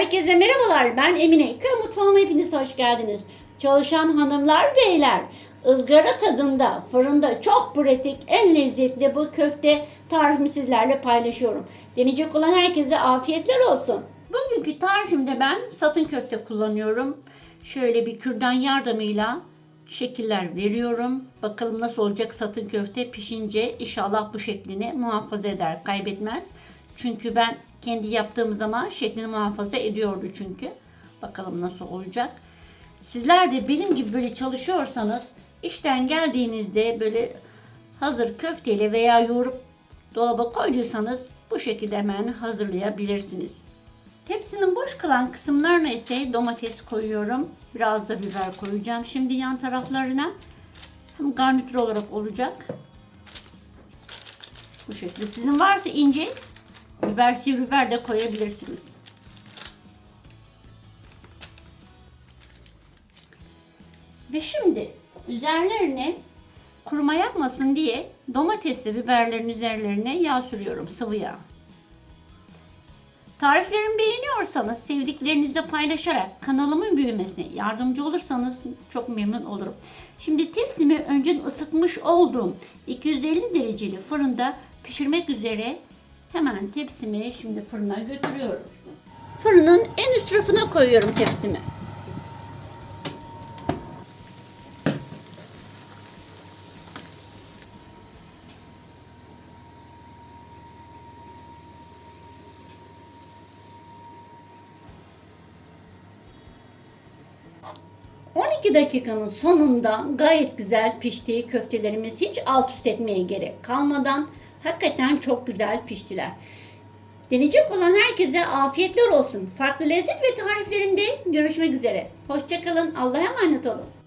Herkese merhabalar. Ben Emine. Köy mutfağıma hepiniz hoş geldiniz. Çalışan hanımlar, beyler. ızgara tadında, fırında çok pratik, en lezzetli bu köfte tarifimi sizlerle paylaşıyorum. Deneyecek olan herkese afiyetler olsun. Bugünkü tarifimde ben satın köfte kullanıyorum. Şöyle bir kürdan yardımıyla şekiller veriyorum. Bakalım nasıl olacak satın köfte pişince inşallah bu şeklini muhafaza eder, kaybetmez. Çünkü ben kendi yaptığım zaman şeklini muhafaza ediyordu çünkü. Bakalım nasıl olacak. Sizler de benim gibi böyle çalışıyorsanız işten geldiğinizde böyle hazır köfteyle veya yoğurup dolaba koyduysanız bu şekilde hemen hazırlayabilirsiniz. Tepsinin boş kalan kısımlarına ise domates koyuyorum. Biraz da biber koyacağım. Şimdi yan taraflarına hem garnitür olarak olacak. Bu şekilde. Sizin varsa ince biber, sivri biber de koyabilirsiniz. Ve şimdi üzerlerine kuruma yapmasın diye domatesli biberlerin üzerlerine yağ sürüyorum. Sıvı yağ. Tariflerimi beğeniyorsanız sevdiklerinizle paylaşarak kanalımın büyümesine yardımcı olursanız çok memnun olurum. Şimdi tepsimi önceden ısıtmış olduğum 250 dereceli fırında pişirmek üzere hemen tepsimi şimdi fırına götürüyorum. Fırının en üst rafına koyuyorum tepsimi. ...12 dakikanın sonunda gayet güzel piştiği köftelerimiz hiç alt üst etmeye gerek kalmadan hakikaten çok güzel piştiler. Deneyecek olan herkese afiyetler olsun. Farklı lezzet ve tariflerimde görüşmek üzere. Hoşçakalın. Allah'a emanet olun.